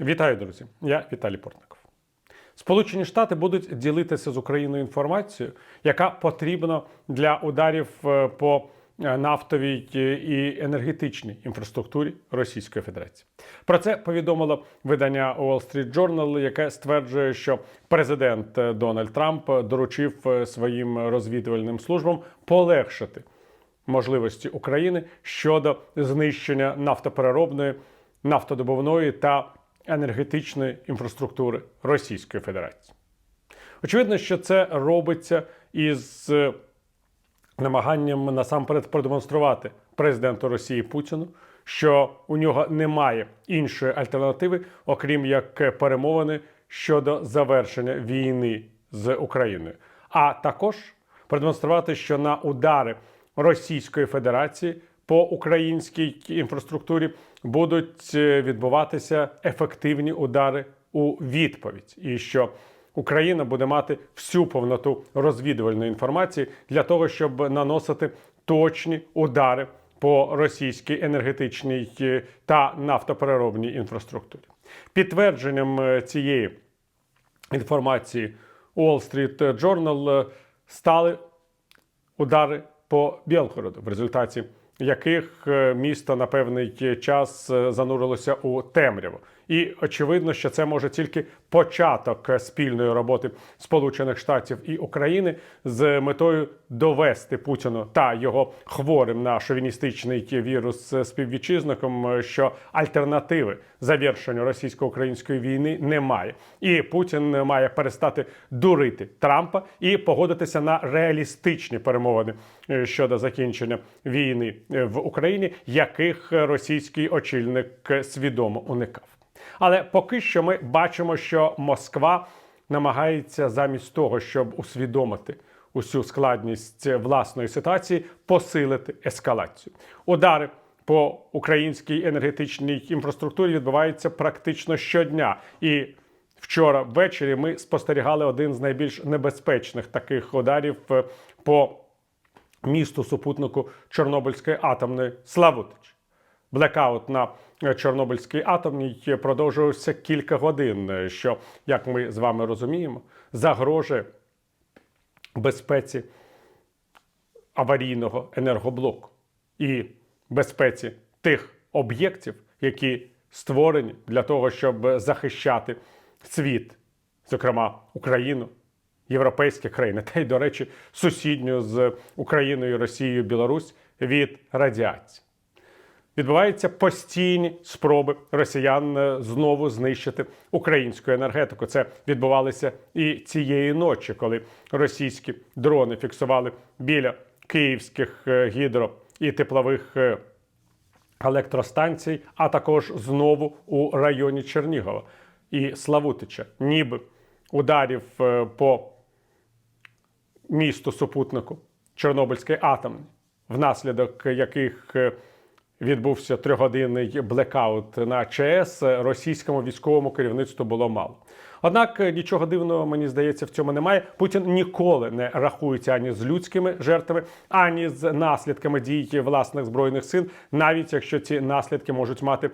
Вітаю, друзі! Я Віталій Портников. Сполучені Штати будуть ділитися з Україною інформацією, яка потрібна для ударів е, по е, нафтовій е, і енергетичній інфраструктурі Російської Федерації. Про це повідомило видання Wall Street Journal, яке стверджує, що президент Дональд Трамп доручив своїм розвідувальним службам полегшити можливості України щодо знищення нафтопереробної, нафтодобувної та енергетичної інфраструктури Російської Федерації. Очевидно, що це робиться із е, намаганням насамперед продемонструвати президенту Росії Путіну, що у нього немає іншої альтернативи, окрім як перемовини щодо завершення війни з Україною, а також продемонструвати, що на удари Російської Федерації по українській інфраструктурі будуть е, відбуватися ефективні удари у відповідь, і що Україна буде мати всю повноту розвідувальної інформації для того, щоб наносити точні удари по російській енергетичній е, та нафтопереробній інфраструктурі. Підтвердженням е, цієї інформації Wall Street Journal стали удари по Білгороду, в результаті яких е, місто на певний час е, занурилося у темряву. І очевидно, що це може тільки початок спільної роботи Сполучених Штатів і України з метою довести Путіну та його хворим на шовіністичний вірус співвітчизникам, що альтернативи завершенню російсько-української війни немає, і Путін має перестати дурити Трампа і погодитися на реалістичні перемовини е, щодо закінчення війни е, в Україні, яких російський очільник свідомо уникав. Але поки що ми бачимо, що Москва намагається замість того, щоб усвідомити усю складність власної ситуації, посилити ескалацію. Удари по українській енергетичній інфраструктурі відбуваються практично щодня. І вчора ввечері ми спостерігали один з найбільш небезпечних таких ударів е, по місту супутнику Чорнобильської атомної Славутич. Блекаут на Чорнобильській атомній продовжувався кілька годин, що, як ми з вами розуміємо, загрожує безпеці аварійного енергоблоку і безпеці тих об'єктів, які створені для того, щоб захищати світ, зокрема Україну, європейські країни, та й, до речі, сусідню з Україною, Росією, Білорусь від радіації. Відбуваються постійні спроби росіян е, знову знищити українську енергетику. Це відбувалося і цієї ночі, коли російські дрони фіксували біля київських е, гідро і теплових е, електростанцій, а також знову у районі Чернігова і Славутича, ніби ударів по місту супутнику Чорнобильської атомної, внаслідок яких е, відбувся трьохгодинний блекаут на ЧАЕС, російському військовому керівництву було мало. Однак е, нічого дивного, мені здається, в цьому немає. Путін ніколи не рахується ані з людськими жертвами, ані з наслідками дій власних збройних сил, навіть якщо ці наслідки можуть мати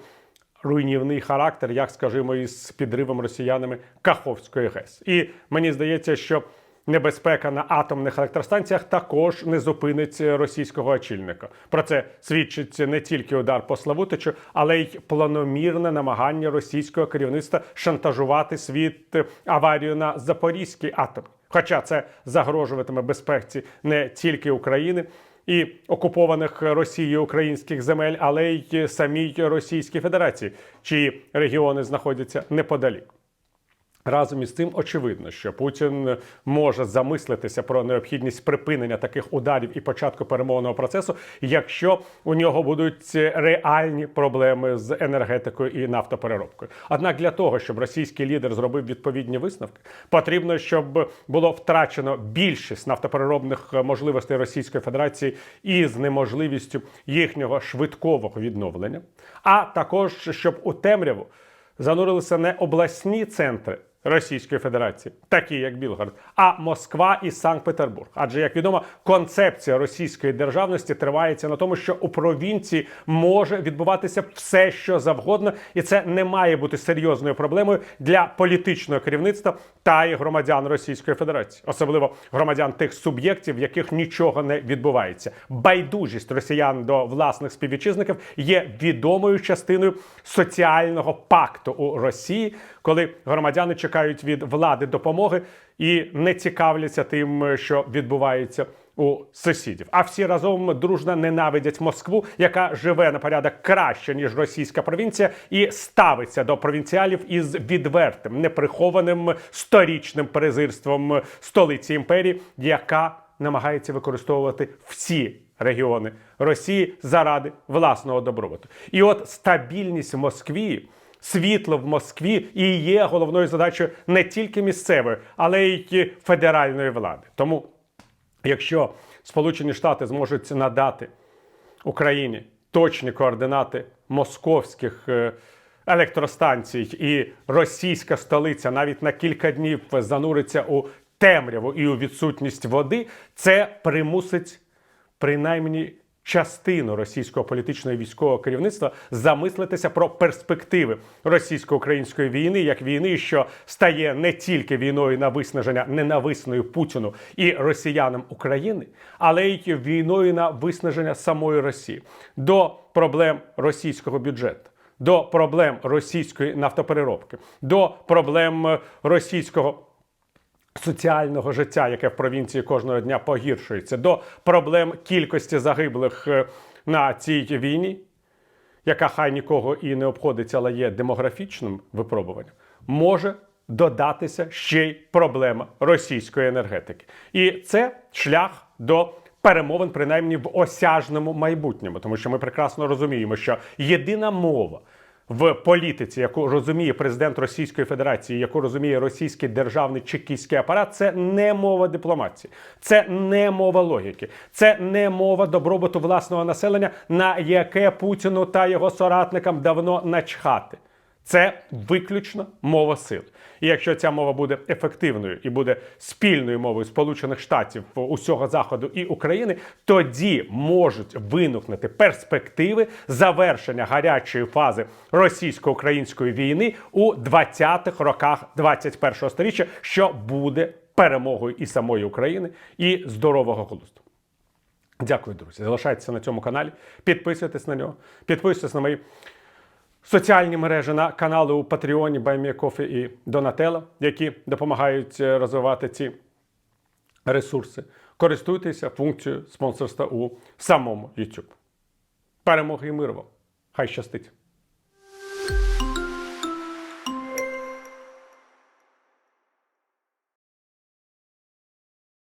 руйнівний характер, як скажімо, із підривом росіянами Каховської ГЕС. І мені здається, що небезпека на атомних електростанціях також не зупинить російського очільника. Про це свідчить не тільки удар по Славутичу, але й планомірне намагання російського керівництва шантажувати світ аварію на Запорізький атом. Хоча це загрожуватиме безпеці не тільки України. І окупованих Росією українських земель, але й самій Російській Федерації, чиї регіони знаходяться неподалік. Разом із цим очевидно, що Путін може замислитися про необхідність припинення таких ударів і початку перемовного процесу, якщо у нього будуть реальні проблеми з енергетикою і нафтопереробкою. Однак для того, щоб російський лідер зробив відповідні висновки, потрібно, щоб було втрачено більшість нафтопереробних можливостей Російської Федерації із неможливістю їхнього швидкого відновлення, а також щоб у темряву занурилися не обласні центри Російської Федерації, такі як Білгород, а Москва і Санкт-Петербург. Адже, як відомо, концепція російської державності тривається на тому, що у провінції може відбуватися все, що завгодно, і це не має бути серйозною проблемою для політичного керівництва та і громадян Російської Федерації, особливо громадян тих суб'єктів, в яких нічого не відбувається. Байдужість росіян до власних співвітчизників є відомою частиною соціального пакту у Росії, коли громадяни чекають від влади допомоги і не цікавляться тим, що відбувається. У сусідів, а всі разом дружно ненавидять Москву, яка живе на порядок краще ніж російська провінція, і ставиться до провінціалів із відвертим, неприхованим сторічним презирством столиці імперії, яка намагається використовувати всі регіони Росії заради власного добробуту. І от стабільність в Москві. Світло в Москві і є головною задачею не тільки місцевої, але й федеральної влади. Тому Якщо Сполучені Штати зможуть надати Україні точні координати московських е, електростанцій, і російська столиця навіть на кілька днів зануриться у темряву і у відсутність води, це примусить принаймні частину російського політичного і військового керівництва замислитися про перспективи російсько-української війни як війни, що стає не тільки війною на виснаження ненависною Путіну і росіянам України, але й війною на виснаження самої Росії до проблем російського бюджету. До проблем російської нафтопереробки, до проблем російського соціального життя, яке в провінції кожного дня погіршується, до проблем кількості загиблих е, на цій війні, яка хай нікого і не обходиться, але є демографічним випробуванням, може додатися ще й проблема російської енергетики. І це шлях до. Перемовин, принаймні в осяжному майбутньому, тому що ми прекрасно розуміємо, що єдина мова в політиці, яку розуміє президент Російської Федерації, яку розуміє російський державний чекістський апарат, це не мова дипломатії, це не мова логіки, це не мова добробуту власного населення, на яке Путіну та його соратникам давно начхати. Це виключно мова сил. І якщо ця мова буде ефективною і буде спільною мовою Сполучених Штатів усього заходу і України, тоді можуть виникнути перспективи завершення гарячої фази російсько-української війни у 20-х роках 21-го сторіччя, що буде перемогою і самої України, і здорового глузду. Дякую, друзі. Залишайтеся на цьому каналі, підписуйтесь на нього, підписуйтесь на мої соціальні мережі на канали у Патреоні, Баймієкофі і Донателло, які допомагають е, розвивати ці ресурси. Користуйтеся функцією спонсорства у самому YouTube. Перемоги і миру вам! Хай щастить!